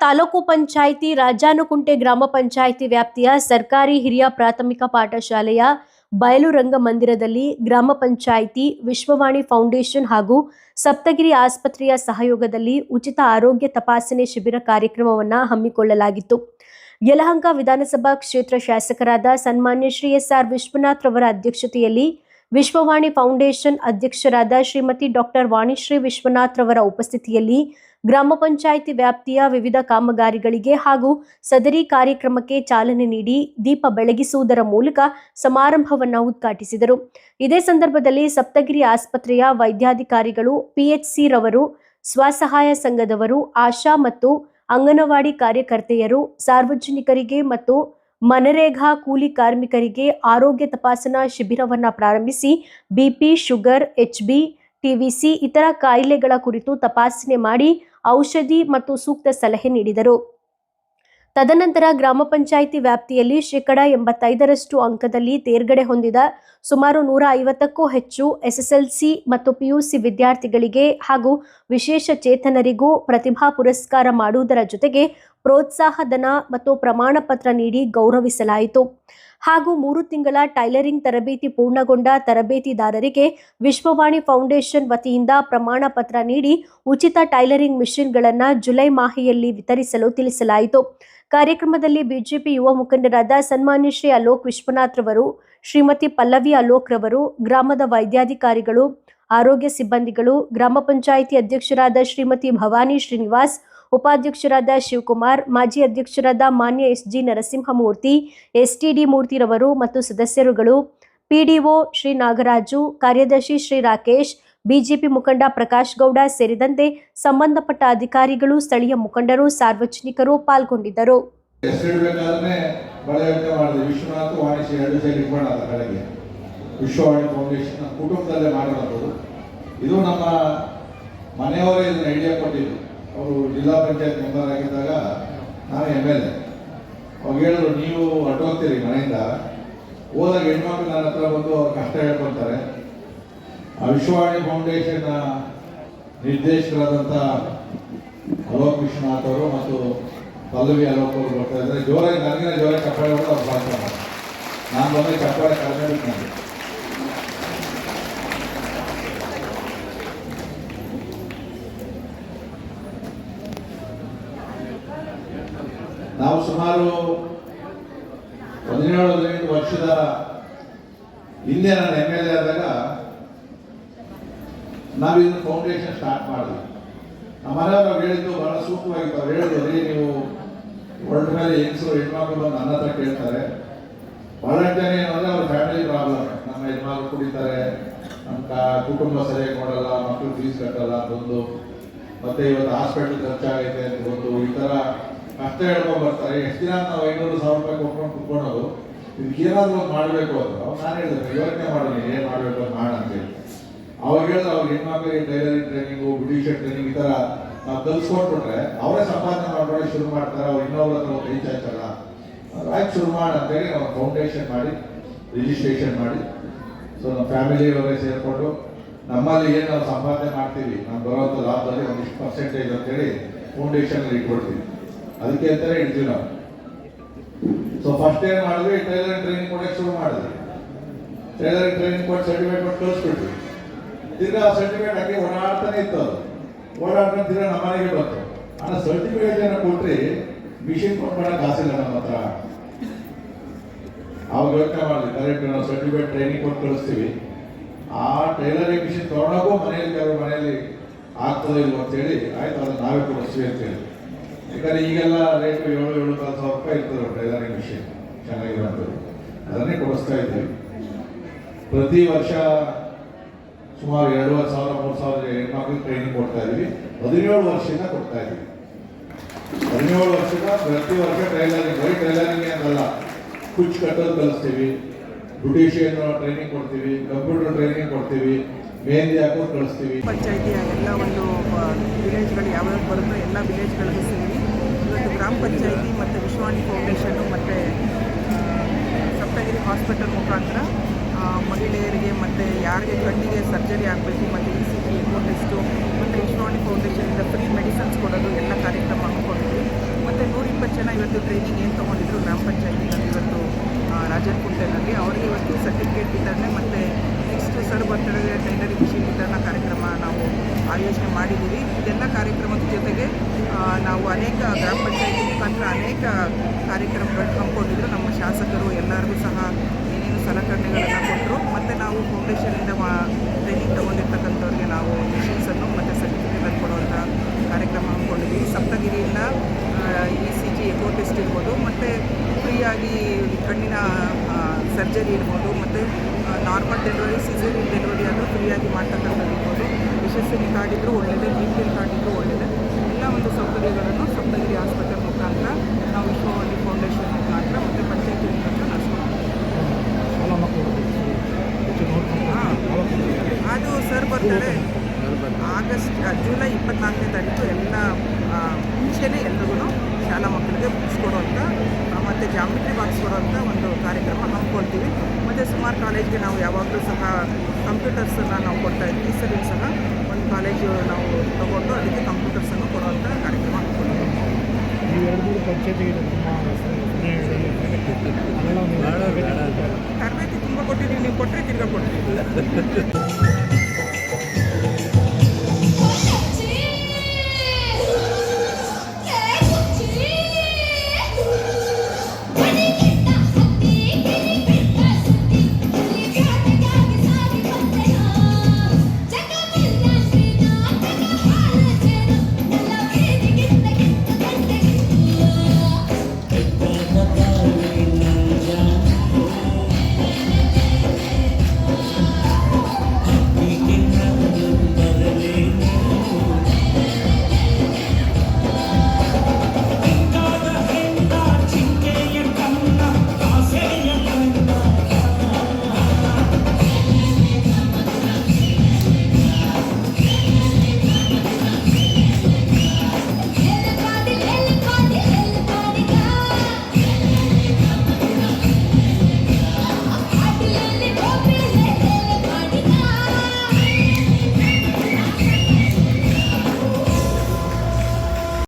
ತಾಲೂಕು ಪಂಚಾಯಿತಿ ರಾಜಾನುಕುಂಟೆ ಗ್ರಾಮ ಪಂಚಾಯಿತಿ ವ್ಯಾಪ್ತಿಯ ಸರ್ಕಾರಿ ಹಿರಿಯ ಪ್ರಾಥಮಿಕ ಪಾಠಶಾಲೆಯ ಬಯಲು ರಂಗ ಮಂದಿರದಲ್ಲಿ ಗ್ರಾಮ ಪಂಚಾಯಿತಿ, ವಿಶ್ವವಾಣಿ ಫೌಂಡೇಶನ್ ಹಾಗೂ ಸಪ್ತಗಿರಿ ಆಸ್ಪತ್ರೆಯ ಸಹಯೋಗದಲ್ಲಿ ಉಚಿತ ಆರೋಗ್ಯ ತಪಾಸಣೆ ಶಿಬಿರ ಕಾರ್ಯಕ್ರಮವನ್ನು ಹಮ್ಮಿಕೊಳ್ಳಲಾಗಿತ್ತು. ಯಲಹಂಕ ವಿಧಾನಸಭಾ ಕ್ಷೇತ್ರ ಶಾಸಕರಾದ ಸನ್ಮಾನ್ಯ ಶ್ರೀ ಎಸ್ ಆರ್ ವಿಶ್ವನಾಥ್ ರವರ ಅಧ್ಯಕ್ಷತೆಯಲ್ಲಿ ವಿಶ್ವವಾಣಿ ಫೌಂಡೇಶನ್ ಅಧ್ಯಕ್ಷರಾದ ಶ್ರೀಮತಿ ಡಾಕ್ಟರ್ ವಾಣಿಶ್ರೀ ವಿಶ್ವನಾಥ್ ರವರ ಉಪಸ್ಥಿತಿಯಲ್ಲಿ ಗ್ರಾಮ ಪಂಚಾಯಿತಿ ವ್ಯಾಪ್ತಿಯ ವಿವಿಧ ಕಾಮಗಾರಿಗಳಿಗೆ ಹಾಗೂ ಸದರಿ ಕಾರ್ಯಕ್ರಮಕ್ಕೆ ಚಾಲನೆ ನೀಡಿ ದೀಪ ಬೆಳಗಿಸುವುದರ ಮೂಲಕ ಸಮಾರಂಭವನ್ನು ಉದ್ಘಾಟಿಸಿದರು. ಇದೇ ಸಂದರ್ಭದಲ್ಲಿ ಸಪ್ತಗಿರಿ ಆಸ್ಪತ್ರೆಯ ವೈದ್ಯಾಧಿಕಾರಿಗಳು, ಪಿಎಚ್ಸಿ ರವರು, ಸ್ವಸಹಾಯ ಸಂಘದವರು, ಆಶಾ ಮತ್ತು ಅಂಗನವಾಡಿ ಕಾರ್ಯಕರ್ತೆಯರು, ಸಾರ್ವಜನಿಕರಿಗೆ ಮತ್ತು ಮನರೇಗಾ ಕೂಲಿ ಕಾರ್ಮಿಕರಿಗೆ ಆರೋಗ್ಯ ತಪಾಸಣಾ ಶಿಬಿರವನ್ನು ಪ್ರಾರಂಭಿಸಿ, ಬಿಪಿ, ಶುಗರ್ ಎಚ್ಬಿ ಟಿವಿಸಿ ಇತರ ಕಾಯಿಲೆಗಳ ಕುರಿತು ತಪಾಸಣೆ ಮಾಡಿ ಔಷಧಿ ಮತ್ತು ಸೂಕ್ತ ಸಲಹೆ ನೀಡಿದರು. ತದನಂತರ ಗ್ರಾಮ ಪಂಚಾಯಿತಿ ವ್ಯಾಪ್ತಿಯಲ್ಲಿ ಶೇಕಡ ಎಂಬತ್ತೈದರಷ್ಟು ಅಂಕದಲ್ಲಿ ತೇರ್ಗಡೆ ಹೊಂದಿದ ಸುಮಾರು ನೂರ ಐವತ್ತಕ್ಕೂ ಹೆಚ್ಚು ಎಸ್ಎಸ್ಎಲ್ಸಿ ಮತ್ತು ಪಿಯುಸಿ ವಿದ್ಯಾರ್ಥಿಗಳಿಗೆ ಹಾಗೂ ವಿಶೇಷ ಚೇತನರಿಗೂ ಪ್ರತಿಭಾ ಪುರಸ್ಕಾರ ಮಾಡುವುದರ ಜೊತೆಗೆ ಪ್ರೋತ್ಸಾಹ ಧನ ಮತ್ತು ಪ್ರಮಾಣ ಪತ್ರ ನೀಡಿ ಗೌರವಿಸಲಾಯಿತು. ಹಾಗೂ ಮೂರು ತಿಂಗಳ ಟೈಲರಿಂಗ್ ತರಬೇತಿ ಪೂರ್ಣಗೊಂಡ ತರಬೇತಿದಾರರಿಗೆ ವಿಶ್ವವಾಣಿ ಫೌಂಡೇಶನ್ ವತಿಯಿಂದ ಪ್ರಮಾಣ ಪತ್ರ ನೀಡಿ ಉಚಿತ ಟೈಲರಿಂಗ್ ಮಿಷಿನ್ಗಳನ್ನು ಜುಲೈ ಮಾಹೆಯಲ್ಲಿ ವಿತರಿಸಲು ತಿಳಿಸಲಾಯಿತು. ಕಾರ್ಯಕ್ರಮದಲ್ಲಿ ಬಿಜೆಪಿ ಯುವ ಮುಖಂಡರಾದ ಸನ್ಮಾನ್ಯ ಶ್ರೀ ಅಲೋಕ್ ವಿಶ್ವನಾಥ್ ರವರು, ಶ್ರೀಮತಿ ಪಲ್ಲವಿ ಅಲೋಕ್ ರವರು, ಗ್ರಾಮದ ವೈದ್ಯಾಧಿಕಾರಿಗಳು, ಆರೋಗ್ಯ ಸಿಬ್ಬಂದಿಗಳು, ಗ್ರಾಮ ಪಂಚಾಯಿತಿ ಅಧ್ಯಕ್ಷರಾದ ಶ್ರೀಮತಿ ಭವಾನಿ ಶ್ರೀನಿವಾಸ್ ಉಪಾಧ್ಯಕ್ಷರಾದ ಶಿವಕುಮಾರ್, ಮಾಜಿ ಅಧ್ಯಕ್ಷರಾದ ಮಾನ್ಯ ಎಸ್ ಜಿ ನರಸಿಂಹಮೂರ್ತಿ, ಎಸ್ಟಿಡಿ ಮೂರ್ತಿರವರು ಮತ್ತು ಸದಸ್ಯರುಗಳು, ಪಿಡಿಒ ಶ್ರೀ ನಾಗರಾಜು, ಕಾರ್ಯದರ್ಶಿ ಶ್ರೀ ರಾಕೇಶ್, ಬಿಜೆಪಿ ಮುಖಂಡ ಪ್ರಕಾಶ್ ಗೌಡ ಸೇರಿದಂತೆ ಸಂಬಂಧಪಟ್ಟ ಅಧಿಕಾರಿಗಳು, ಸ್ಥಳೀಯ ಮುಖಂಡರು, ಸಾರ್ವಜನಿಕರು ಪಾಲ್ಗೊಂಡಿದ್ದರು. ಇದು ನಮ್ಮ ಮನೆಯವರೇ ಇದನ್ನ ಐಡಿಯಾ ಕೊಟ್ಟಿದ್ದು. ಅವರು ಜಿಲ್ಲಾ ಪಂಚಾಯತ್ ಮೆಂಬರ್ ಆಗಿದ್ದಾಗ ನಾನು ಎಂ ಎಲ್ ಎ ಅವಾಗ ಹೇಳಿದ್ರು, ನೀವು ಅಡ್ಡೋಗ್ತೀರಿ ಮನೆಯಿಂದ. ಹೋದಾಗ ಹೆಣ್ಮಕ್ಳು ನನ್ನ ಹತ್ರ ಬಂದು ಅವ್ರ ಕಷ್ಟ ಹೇಳ್ಕೊಳ್ತಾರೆ ಆ ವಿಶ್ವವಾಣಿ ಫೌಂಡೇಶನ್ ನಿರ್ದೇಶಕರಾದಂಥ ಅಲೋಕ್ ವಿಶ್ವನಾಥ್ ಅವರು ಮತ್ತು ಪಲ್ಲವಿ ಅಲೋಕ್ ಅವರು ಬರ್ತಾ ಇದ್ದಾರೆ. ಜೋರಾಗಿ, ನನಗಿನ ಜೋರಾಗಿ ಚಪ್ಪಾಳೆ ಅವರು ಭಾಷಣ ನಾನು ಬಂದರೆ ಕಡಿಮೆ ನಾವು ಸುಮಾರು ಹದಿನೇಳು ಹದಿನೆಂಟು ವರ್ಷದ ಹಿಂದೆ ನಾನು ಎಂ ಎಲ್ ಎ ಆದಾಗ ನಾವು ಫೌಂಡೇಶನ್ ಸ್ಟಾರ್ಟ್ ಮಾಡಿದ್ವಿ. ನಮ್ಮ ಅವ್ರು ಹೇಳಿದ್ದು ಬಹಳ ಸೂಕ್ತವಾಗಿ ಅವ್ರು ಹೇಳಿದ್ರು ನೀವು ಹೊರಟ ಮೇಲೆ ಹೆಂಗಸರು ಹೆಣ್ಮಕ್ಳು ಬಂದು ನನ್ನ ಹತ್ರ ಕೇಳ್ತಾರೆ. ಬಹಳ ಜನ ಏನು ಅಂದರೆ ಅವ್ರ ಫ್ಯಾಮಿಲಿ ಪ್ರಾಬ್ಲಮ್ ನಮ್ಮ ಹೆಣ್ಮಕ್ಳು ಕುಡಿತಾರೆ ನಮ್ಮ ಕುಟುಂಬ ಸರಿಯಾಗಿ ನೋಡಲ್ಲ ಮಕ್ಕಳು ಫೀಸ್ ಕಟ್ಟಲ್ಲ, ಬಂದು ಮತ್ತೆ ಇವತ್ತು ಹಾಸ್ಪಿಟಲ್ ಖರ್ಚಾಗೈತೆ ಅಂತ ಒಂದು ಈ ಥರ ಕಷ್ಟ ಹೇಳ್ಕೊಂಡು ಬರ್ತಾರೆ. ಎಷ್ಟು ದಿನ ನಾವು ಐನೂರು ಸಾವಿರ ರೂಪಾಯಿ ಕೊಟ್ಕೊಂಡು ಕುತ್ಕೊಂಡು ಏನಾದರೂ ಮಾಡಬೇಕು ಅಂತ ಅವಾಗ ನಾನು ಹೇಳಿದೆ ಯೋಚನೆ ಮಾಡೋಣ ಏನು ಮಾಡಬೇಕು ಅಂತ ಮಾಡ ಅಂತೇಳಿ ಅವಾಗ ಹೇಳಿದ್ರೆ ಅವ್ರಿಗೆ ಹೆಣ್ಮಕ್ಳಿಗೆ ಟೈಲರಿಂಗ್ ಟ್ರೈನಿಂಗು, ಬ್ಯೂಟಿಷಿಯನ್ ಟ್ರೈನಿಂಗ್ ಈ ಥರ ನಾವು ಕಲ್ಸ್ಕೊಂಡ್ಬಿಟ್ರೆ ಅವರೇ ಸಂಪಾದನೆ ಮಾಡ್ಕೊಂಡು ಶುರು ಮಾಡ್ತಾರೆ. ಅವ್ರು ಇನ್ನೊಬ್ರ ಹತ್ರ ಕೈ ಆಯ್ತಲ್ಲ ಆಯ್ತು ಶುರು ಮಾಡ ಅಂತೇಳಿ ನಾವು ಫೌಂಡೇಶನ್ ಮಾಡಿ ರಿಜಿಸ್ಟ್ರೇಷನ್ ಮಾಡಿ. ಸೊ ನಮ್ಮ ಫ್ಯಾಮಿಲಿ ಅವರೇ ಸೇರಿಕೊಂಡು ನಮ್ಮಲ್ಲಿ ಏನು ನಾವು ಸಂಪಾದನೆ ಮಾಡ್ತೀವಿ, ನಾವು ಬರುವಂಥ ಲಾಭದಲ್ಲಿ ಒಂದಿಷ್ಟು ಪರ್ಸೆಂಟೇಜ್ ಅಂತೇಳಿ ಫೌಂಡೇಶನ್ ಇಟ್ಕೊಡ್ತೀವಿ ಅದಕ್ಕೆ ಅಂತಾರೆ ಇಡ್ತೀವಿ ನಾವು ಸೊ ಫಸ್ಟ್ ಏನ್ ಮಾಡಿದ್ವಿ ಟ್ರೈಲರ್ ಟ್ರೈನಿಂಗ್ ಕೊಡಕ್ಕೆ ಶುರು ಮಾಡಿದ್ವಿ ಟ್ರೈಲರ್ ಟ್ರೈನಿಂಗ್ ಕೊಟ್ಟು ಸರ್ಟಿಫಿಕೇಟ್ ಕೊಟ್ಟು ಕಳಿಸ್ಬಿಟ್ವಿ ತಿರ್ಗಾ ಸರ್ಟಿಫಿಕೇಟ್ ಹಾಕಿ ಓಡಾಡ್ತಾನೆ ಇತ್ತು ಅದು. ಓಡಾಡ್ಕೊಂಡು ತಿರ್ಗಾ ನಮ್ಮ ಮನೆಗೆ ಬಂತು. ಆ ಸರ್ಟಿಫಿಕೇಟ್ ಏನೋ ಕೊಟ್ರಿ ಮಿಷಿನ್ ಕೊಟ್ಬಿಡೋ ಕಾಸಿಲ್ಲ ನಮ್ಮ ಹತ್ರ. ಅವಾಗ ಯೋಚನೆ ಮಾಡಿದ್ವಿ, ಕರೆಕ್ಟ್, ನಾವು ಸರ್ಟಿಫಿಕೇಟ್ ಟ್ರೈನಿಂಗ್ ಕೊಟ್ಟು ಕಳಿಸ್ತೀವಿ. ಆ ಟೈಲರಿಂಗ್ ಮಿಷಿನ್ ತೊಗೊಂಡೋಗು ಮನೆಯಲ್ಲಿ ಕೆಲವು ಮನೆಯಲ್ಲಿ ಆಗ್ತದೆ ಇಲ್ಲ ಅಂತೇಳಿ ಆಯ್ತು, ಅದನ್ನ ನಾವೇ ಕೊಡಿಸ್ತೀವಿ ಅಂತೇಳಿ ಯಾಕಂದ್ರೆ ಈಗೆಲ್ಲ ರೇಟ್ ಏಳು ಏಳು ಕಾಲು ಸಾವಿರ ರೂಪಾಯಿ ಇರ್ತದೆ ಟೈಲರಿಂಗ್ ಮಿಷಿನ್ ಚೆನ್ನಾಗಿರೋಂಥದ್ದು ಅದನ್ನೇ ಕೊಡಿಸ್ತಾ ಇದ್ದೀವಿ ಪ್ರತಿ ವರ್ಷ ಸುಮಾರು ಎರಡೂವರೆ ಸಾವಿರ, ಮೂರು ಸಾವಿರ ಹೆಣ್ಮಕ್ಳಿಗೆ ಟ್ರೈನಿಂಗ್ ಕೊಡ್ತಾ ಇದ್ದೀವಿ. ಹದಿನೇಳು ವರ್ಷದಿಂದ ಕೊಡ್ತಾ ಇದ್ದೀವಿ. ಹದಿನೇಳು ವರ್ಷದ ಪ್ರತಿ ವರ್ಷ ಟೈಲರಿಂಗ್ ಬರೀ ಟೈಲರಿಂಗ್ ಅಂತಲ್ಲ. ಕುಚ್ ಕಟ್ಟೋದು ಕಲಿಸ್ತೀವಿ. ಬ್ಯೂಟಿಷಿಯನ್ ಟ್ರೈನಿಂಗ್ ಕೊಡ್ತೀವಿ. ಕಂಪ್ಯೂಟರ್ ಟ್ರೈನಿಂಗ್ ಕೊಡ್ತೀವಿ. ಪಂಚಾಯಿತಿಯ ಎಲ್ಲ ಒಂದು ವಿಲೇಜ್ಗಳು ಯಾವ್ಯಾವ ಬರುತ್ತೋ ಎಲ್ಲ ವಿಲೇಜ್ಗಳಿಗೂ ಸೇರಿ ಇವತ್ತು ಗ್ರಾಮ ಪಂಚಾಯಿತಿ ಮತ್ತು ವಿಶ್ವಾಣಿ ಫೌಂಡೇಶನ್ನು ಮತ್ತು ಸಪ್ತಗಿರಿ ಹಾಸ್ಪಿಟಲ್ ಮುಖಾಂತರ ಮಹಿಳೆಯರಿಗೆ ಮತ್ತು ಯಾರಿಗೆ ಕಣ್ಣಿಗೆ ಸರ್ಜರಿ ಆಗಬೇಕು ಮತ್ತು E C G echo test ಮತ್ತು ವಿಶ್ವವಾಣಿ ಫೌಂಡೇಶನಿಂದ ಫ್ರೀ ಮೆಡಿಸಿನ್ಸ್ ಕೊಡೋದು ಎಲ್ಲ ಕಾರ್ಯಕ್ರಮ ಜನ ಇವತ್ತು ಟ್ರೈನಿಂಗ್ ಏನು ತೊಗೊಂಡಿದ್ರು ಗ್ರಾಮ ಪಂಚಾಯತಿನಲ್ಲಿ ಇವತ್ತು ಆ, ಅವ್ರಿಗೆ ಇವತ್ತು ಸರ್ಟಿಫಿಕೇಟ್ ವಿತರಣೆ ಮತ್ತು ಸರ್ ಬರ್ತಡೇ ಟೈಲರಿಂಗ್ ಮಿಷಿನ್ ವಿತರಣಾ ಕಾರ್ಯಕ್ರಮ ನಾವು ಆಯೋಜನೆ ಮಾಡಿದ್ದೀವಿ. ಇದೆಲ್ಲ ಕಾರ್ಯಕ್ರಮದ ಜೊತೆಗೆ ನಾವು ಅನೇಕ ಗ್ರಾಮ ಪಂಚಾಯತಿ ಮುಖಾಂತರ ಅನೇಕ ಕಾರ್ಯಕ್ರಮಗಳನ್ನು ಹಮ್ಮಿಕೊಂಡಿದ್ರು. ನಮ್ಮ ಶಾಸಕರು ಎಲ್ಲರಿಗೂ ಸಹ ಏನೇನು ಸಲಕರಣೆಗಳನ್ನು ಕೊಟ್ಟರು ಮತ್ತು ನಾವು ಫೌಂಡೇಶನಿಂದ ಮಾ ಟ್ರೈನಿಂಗ್ ತೊಗೊಂಡಿರ್ತಕ್ಕಂಥವ್ರಿಗೆ ನಾವು ಮಿಷನ್ಸನ್ನು ಮತ್ತು ಸರ್ಟಿಫಿಕೇಟನ್ನು ಕೊಡುವಂಥ ಕಾರ್ಯಕ್ರಮ ಹಮ್ಮಿಕೊಂಡಿದ್ದೀವಿ. ಸಪ್ತಗಿರಿಯಿಂದ E C G echo test ಇರ್ಬೋದು. ಮತ್ತು ಫ್ರೀಯಾಗಿ ಕಣ್ಣಿನ ಸರ್ಜರಿ ಇರ್ಬೋದು ಮತ್ತು ನಾರ್ಮಲ್ ಡೆಲಿವರಿ ಸೀಸನ್ ಡೆಲಿವರಿ ಆದರೂ ಫ್ರೀಯಾಗಿ ಮಾಡ್ತಕ್ಕಂಥದ್ದಿರ್ಬೋದು ಯಶಸ್ವಿನಿ ಕಾರ್ಡ್ ಇದ್ದರೂ ಒಳ್ಳೆಯದೇ ಎಲ್ ಕಾರ್ಡ್ ಇದ್ದರೂ ಒಳ್ಳೆಯದೇ ಎಲ್ಲ ಒಂದು ಸೌಕರ್ಯಗಳನ್ನು ಸಪ್ತಗಿರಿ ಆಸ್ಪತ್ರೆ ಮುಖಾಂತರ ನಾವು ವಿಶ್ವವಾಣಿ ಫೌಂಡೇಶನ್ ಮುಖಾಂತರ ಮತ್ತು ಪಂಚಾಯತಿ ಮುಖಾಂತರ ನಡೆಸ್ಕೊಂಡು ಹಾಂ ಅದು ಸರ್ ಬರ್ತಾರೆ ಆಗಸ್ಟ್ ಆ, ಜುಲೈ ಇಪ್ಪತ್ನಾಲ್ಕನೇ ತಾರೀಕು ಎಲ್ಲ ಆ, ಮುಂಚೆನೇ ಎಲ್ರಿಗೂ ಶಾಲಾ ಮಕ್ಕಳಿಗೆ ಬುಕ್ಸ್ ಕೊಡುವಂಥ ಆ, ಮತ್ತು ಜಾಮಿಟ್ರಿ ಬಾಕ್ಸ್ ಕೊಡುವಂಥ ಒಂದು ಕಾರ್ಯಕ್ರಮ ಹಮ್ಮಿಕೊಳ್ತೀವಿ. ಮತ್ತು ಸುಮಾರು ಕಾಲೇಜ್ಗೆ ನಾವು ಯಾವಾಗಲೂ ಸಹ ಕಂಪ್ಯೂಟರ್ಸನ್ನು ನಾವು ಕೊಡ್ತಾ ಇದ್ವಿ. ಈ ಸಲ ಸಹ ಒಂದು ಕಾಲೇಜು ನಾವು ತಗೊಂಡು ಅದಕ್ಕೆ ಕಂಪ್ಯೂಟರ್ಸನ್ನು ಕೊಡುವಂಥ ಕಾರ್ಯಕ್ರಮ ಹಮ್ಮಿಕೊಳ್ತೀವಿ.